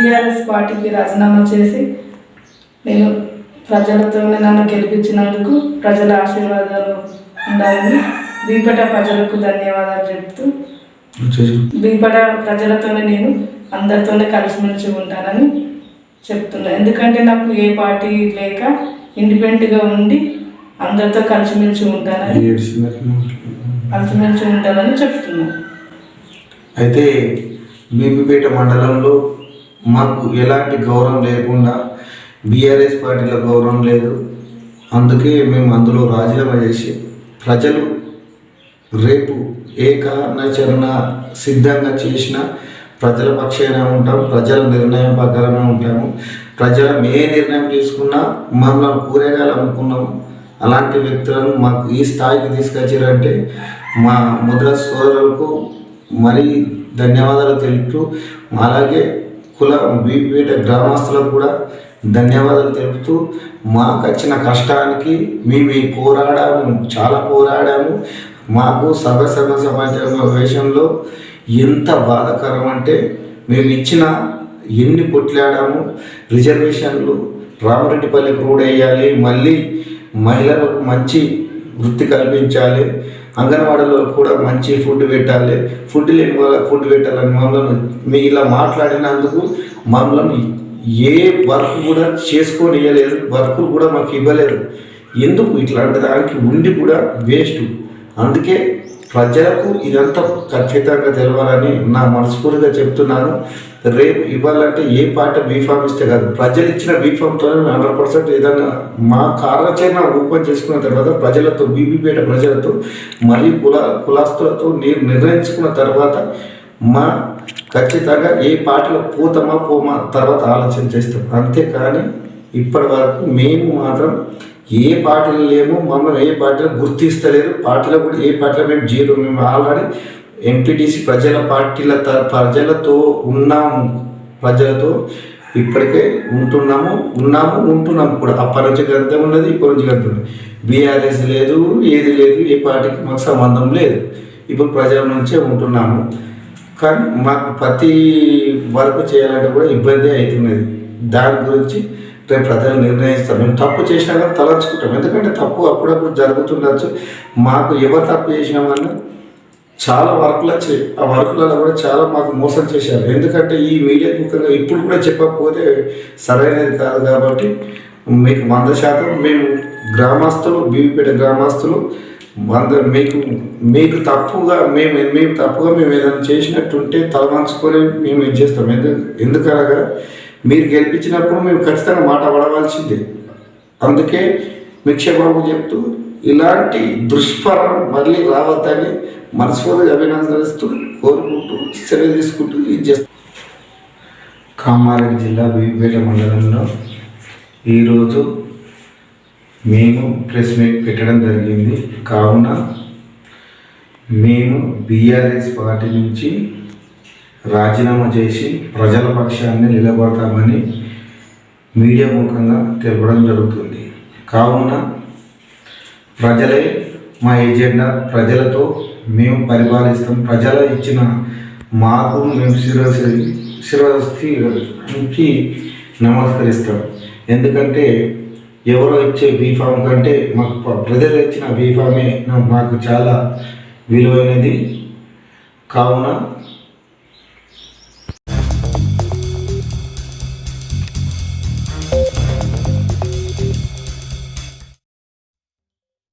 BRS పార్టీకి రాజీనామా చేసి నేను ప్రజలతోనే నన్ను గెలిపించినందుకు ప్రజల ఆశీర్వాదాలు ఉండాలని బీపట ప్రజలకు ధన్యవాదాలు చెప్తూ బీపట ప్రజలతోనే నేను అందరితోనే కలిసిమెలిసి ఉంటానని చెప్తున్నా. ఎందుకంటే నాకు ఏ పార్టీ లేక ఇండిపెండెంట్గా ఉండి అందరితో కలిసిమెలిసి ఉంటానని కలిసిమెలిసి ఉంటానని చెప్తున్నాను అయితే బీపీపేట మండలంలో మాకు ఎలాంటి గౌరవం లేకుండా బీఆర్ఎస్ పార్టీలో గౌరవం లేదు. అందుకే మేము అందులో రాజీనామా చేసి ప్రజలు రేపు ఏ కారణాచరణ సిద్ధంగా చేసినా ప్రజల పక్షాన ఉంటాం ప్రజల నిర్ణయం ప్రకారమే ఉంటాము. ప్రజల ఏ నిర్ణయం తీసుకున్నా మమ్మల్ని కూరగాయలు అమ్ముకున్నాం. అలాంటి వ్యక్తులను మాకు ఈ స్థాయికి తీసుకొచ్చారంటే మా ముద్ర సోదరులకు మరీ ధన్యవాదాలు తెలుపుతూ అలాగే కుల బీపీపేట గ్రామస్తులకు కూడా ధన్యవాదాలు తెలుపుతూ మాకు వచ్చిన కష్టానికి మేము పోరాడాము చాలా పోరాడాము. మాకు సభ సభ విషయంలో ఎంత బాధాకరం అంటే మేము ఇచ్చిన ఎన్ని కొట్లాడాము రిజర్వేషన్లు రామరెడ్డిపల్లికి రోడ్ వేయాలి మళ్ళీ మహిళలకు మంచి వృత్తి కల్పించాలి అంగన్వాడీలో కూడా మంచి ఫుడ్ పెట్టాలి. ఫుడ్ లేని వాళ్ళకి ఫుడ్ పెట్టాలని మమ్మల్ని మీ ఇలా మాట్లాడినందుకు మమ్మల్ని ఏ వర్క్ కూడా చేసుకొని ఇవ్వలేదు వర్క్ కూడా మాకు ఇవ్వలేదు. ఎందుకు ఇట్లాంటి దానికి ఉండి కూడా వేస్ట్? అందుకే ప్రజలకు ఇదంతా ఖచ్చితంగా తెలవాలని నా మనస్ఫూర్తిగా చెప్తున్నాను. రేపు ఇవ్వాలంటే ఏ పార్టీ బీఫామ్ ఇస్తే కాదు. ప్రజలు ఇచ్చిన బీఫామ్తో హండ్రెడ్ పర్సెంట్ ఏదైనా మా కార్యాచరణ ఓపెన్ చేసుకున్న తర్వాత ప్రజలతో బీబీపేట ప్రజలతో మరియు కుల కులాస్తులతో నేను నిర్ణయించుకున్న తర్వాత మా ఖచ్చితంగా ఏ పార్టీలో పోతామా పోమా తర్వాత ఆలోచన చేస్తాం. అంతేకాని ఇప్పటి వరకు మేము మాత్రం ఏ పార్టీలు లేము మమ్మల్ని ఏ పార్టీలు గుర్తిస్తలేరు. పార్టీలో కూడా ఏ పార్టీలో మేము జీరో మేము ఆల్రెడీ ఎంపీటీసీ ప్రజల పార్టీల త- ప్రజలతో ఉన్నాము ప్రజలతో ఇప్పటికే ఉంటున్నాము ఉన్నాము ఉంటున్నాము కూడా. అప్పటి నుంచి గంత ఉన్నది ఇప్పటి నుంచి గంత ఉన్నది. బీఆర్ఎస్ లేదు ఏది లేదు ఏ పార్టీకి మాకు సంబంధం లేదు. ఇప్పుడు ప్రజల నుంచే ఉంటున్నాము. కానీ మాకు ప్రతి వరకు చేయాలంటే కూడా ఇబ్బంది అవుతున్నది. దాని గురించి రేపు ప్రజలు నిర్ణయిస్తారు. మేము తప్పు చేసినా కానీ తలంచుకుంటాం ఎందుకంటే తప్పు అప్పుడప్పుడు జరుగుతుండొచ్చు. మాకు ఎవరు తప్పు చేసినామన్నా చాలా వర్కులు వచ్చాయి. ఆ వర్కులలో కూడా చాలా మాకు మోసం చేశారు. ఎందుకంటే ఈ మీడియా ముఖ్యంగా ఇప్పుడు కూడా చెప్పకపోతే సరైనది కాదు కాబట్టి మీకు వంద శాతం మేము గ్రామస్తులు బీవీపేట గ్రామస్తులు వంద మీకు మీకు తప్పుగా మేము మేము తప్పుగా మేము ఏదైనా చేసినట్టుంటే తలవంచుకొని మేము ఇది చేస్తాం? ఎందుకు ఎందుకనగా మీరు గెలిపించినప్పుడు మేము ఖచ్చితంగా మాట పడవలసిందే. అందుకే మీ చెప్తూ ఇలాంటి దుష్ఫలం మళ్ళీ రావద్దని మనస్ఫూర్తిగా అభినందనిస్తూ కోరుకుంటూ సెలవు తీసుకుంటూ ఇది చేస్తాం కామారెడ్డి జిల్లా బీపేట మండలంలో ఈరోజు మేము ప్రెస్ మీట్ పెట్టడం జరిగింది. కావున మేము బీఆర్ఎస్ పార్టీ నుంచి రాజీనామా చేసి ప్రజల పక్షాన్ని నిలబడతామని మీడియా ముఖంగా తెలపడం జరుగుతుంది. కావున ప్రజలే మా ఎజెండా ప్రజలతో మేము పరిపాలిస్తాం. ప్రజల ఇచ్చిన మాకు మేము శిరసి శిరస్కి నమస్కరిస్తాం. ఎందుకంటే ఎవరో ఇచ్చే బీఫామ్ కంటే మాకు ప్రజలు ఇచ్చిన బీఫామే మాకు చాలా విలువైనది. కావున